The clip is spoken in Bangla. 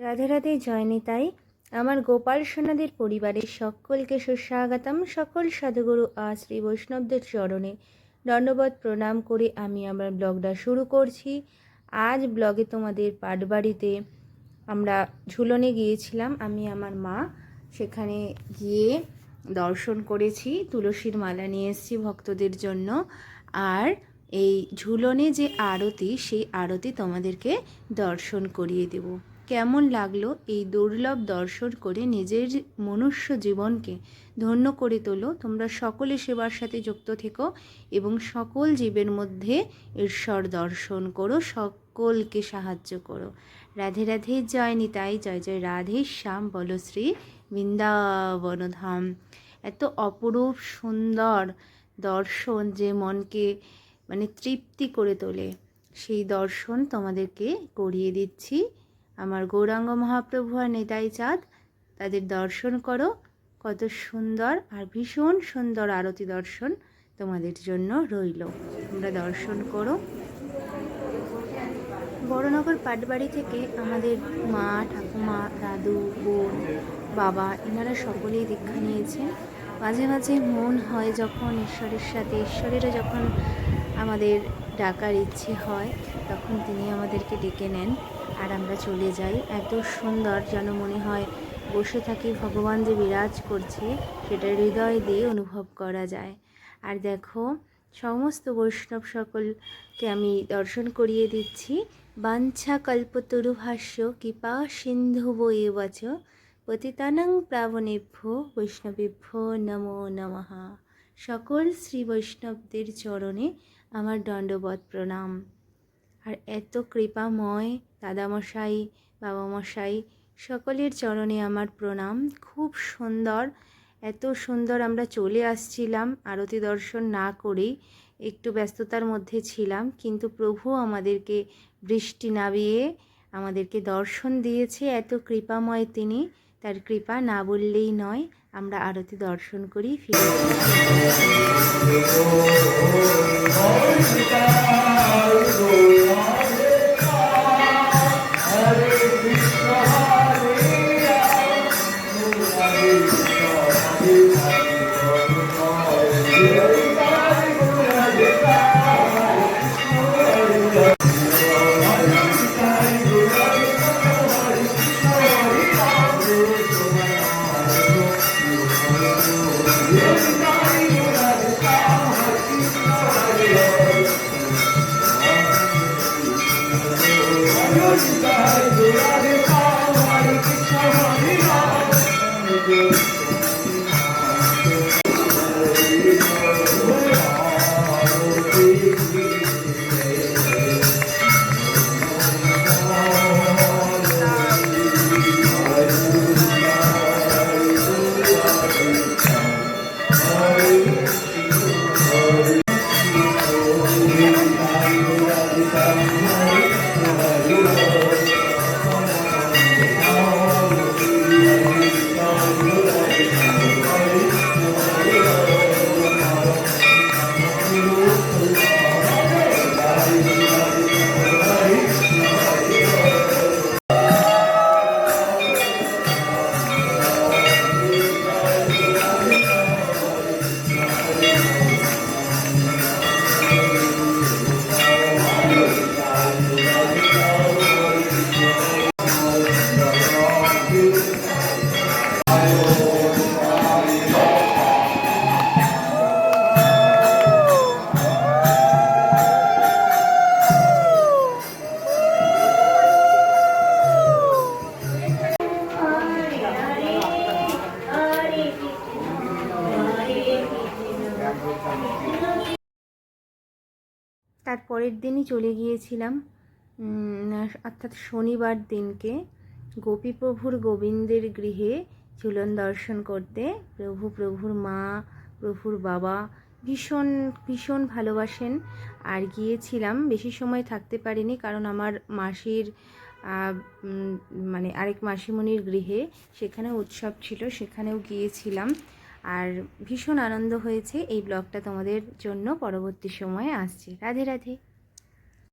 রাধে রাধে জয়নিতাই আমার গোপাল সোনাদের পরিবারের সকলকে সুস্বাগতম। সকল সাধুগুরু আর শ্রী বৈষ্ণবদের চরণে দণ্ডবত প্রণাম করে আমি আমার ব্লগটা শুরু করছি। আজ ব্লগে তোমাদের পাটবাড়িতে আমরা ঝুলনে গিয়েছিলাম। আমি, আমার মা সেখানে গিয়ে দর্শন করেছি, তুলসীর মালা নিয়ে এসেছি ভক্তদের জন্য। আর এই ঝুলনে যে আরতি, সেই আরতি তোমাদেরকে দর্শন করিয়ে দেব। কেমন লাগল এই দুর্লভ দর্শন করে নিজের মনুষ্য জীবনকে ধন্য করে তোলো? তোমরা সকলে সেবার সাথে যুক্ত থেকো এবং সকল জীবের মধ্যে ঈশ্বর দর্শন করো, সকলকে সাহায্য করো। রাধে রাধে, জয় নিতাই, জয় জয় রাধে, শ্যাম বলশ্রী বৃন্দাবন ধাম এত অপরূপ সুন্দর দর্শন যে মনকে মানে তৃপ্তি করে তোলে, সেই দর্শন তোমাদেরকে করিয়ে দিচ্ছি। আমার গৌরাঙ্গ মহাপ্রভু আর নেতাই চাঁদ, তাদের দর্শন করো। কত সুন্দর আর ভীষণ সুন্দর আরতি দর্শন তোমাদের জন্য রইল। তোমরা দর্শন করো। বড়নগর পাটবাড়ি থেকে আমাদের মা, ঠাকুমা, দাদু, বোন, বাবা, এনারা সকলেই দীক্ষা নিয়েছেন। মাঝে মাঝে মন হয় যখন ঈশ্বরের সাথে, ঈশ্বরেরও যখন আমাদের ডাকার ইচ্ছে হয়, তখন তিনি আমাদেরকে ডেকে নেন। আর আমরা চলে যাই। এত সুন্দর যেন মনে হয় বসে থাকি ভগবান যে বিরাজ করছে সেটা হৃদয় দিয়ে অনুভব করা যায়। আর দেখো, সমস্ত বৈষ্ণব সকলকে আমি দর্শন করিয়ে দিচ্ছি। বাঞ্ছা কল্পতরু ভাষ্য কৃপা সিন্ধু বয়ে বচ, পতিতানং প্রাবণেভ্য বৈষ্ণবেভ্য নমো নমঃ। সকল শ্রী বৈষ্ণবদের চরণে আমার দণ্ডবত প্রণাম। আর এত কৃপাময় দাদামশাই, বাবামশাই, সকলের চরণে আমার প্রণাম। খুব সুন্দর, এত সুন্দর আমরা চলে আসছিলাম, আরতি দর্শন না করেই একটু ব্যস্ততার মধ্যে ছিলাম, কিন্তু প্রভু আমাদেরকে বৃষ্টি নাবিয়ে আমাদেরকে দর্শন দিয়েছে, এত কৃপাময় তিনি। তার কৃপা না বললেই নয় আমরা আরতি দর্শন করি ফিরে তার পরের দিনই চলে গিয়েছিলাম অর্থাৎ শনিবার দিনকে গোপীপ্রভুর গোবিন্দের গৃহে ঝুলন দর্শন করতে। প্রভু, প্রভুর মা, প্রভুর বাবা ভীষণ ভীষণ ভালোবাসেন। আর গিয়েছিলাম, বেশি সময় থাকতে পারিনি কারণ আমার মাসির মানে আরেক মাসিমণির গৃহে সেখানে উৎসব ছিল, সেখানেও গিয়েছিলাম। আর ভীষণ আনন্দ হয়েছে এই ব্লগটা তোমাদের জন্য। পরবর্তী সময়ে আসছে। রাধে রাধে।